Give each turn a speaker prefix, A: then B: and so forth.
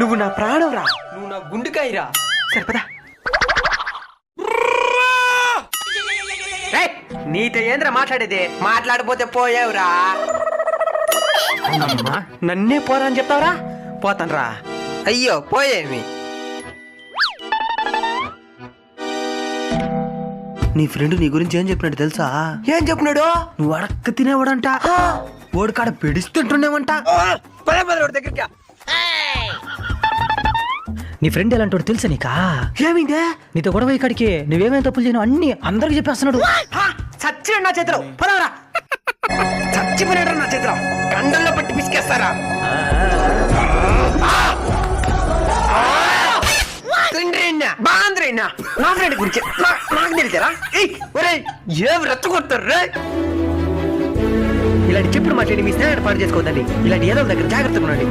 A: నువ్వు నా ప్రాణంరా నువ్వు నా గుండెకాయరా సరిపదా? ఏయ్, నీతో ఏంద్రా మాట్లాడేది? మాట్లాడిపోతే పోయావురా. అమ్మా, నన్నే పోరా అని చెప్తావురా? పోతాన్రా. అయ్యో పోయేమి?
B: నీ ఫ్రెండ్ నీ గురించి ఏం చెప్పినట్టు తెలుసా?
A: ఏం చెప్పినాడు?
B: నువ్వు అడక్క తినేవాడంట. ఓడి కాడ పెడిస్తుంటుండేవంట.
A: పదే పదే వాడి దగ్గరికి
C: నీ ఫ్రెండ్ ఎలాంటి తెలుసా నీకా?
A: ఏమిందే?
C: నీతో గొడవ ఇక్కడికి నువ్వేమేం తప్పులు చేయను అన్ని అందరికి చెప్పేస్తున్నాడు.
A: నా చేతిలో. పదవరా నా చేతిలో. కండల్లో పట్టి పిసికేస్తారా? బాంద్రైనా నా ఫ్రెండ్ గురించి నా- నాకు తెలిసారా ఒరేయ్ ఏం రెచ్చగొడతారు రే? ఇలాంటి చెప్పుడు మాట్లాడి మీ స్నేహాన్ని పాడు చేసుకోవద్దండి. ఇలాంటి ఏదో దగ్గర జాగ్రత్తగా ఉండండి.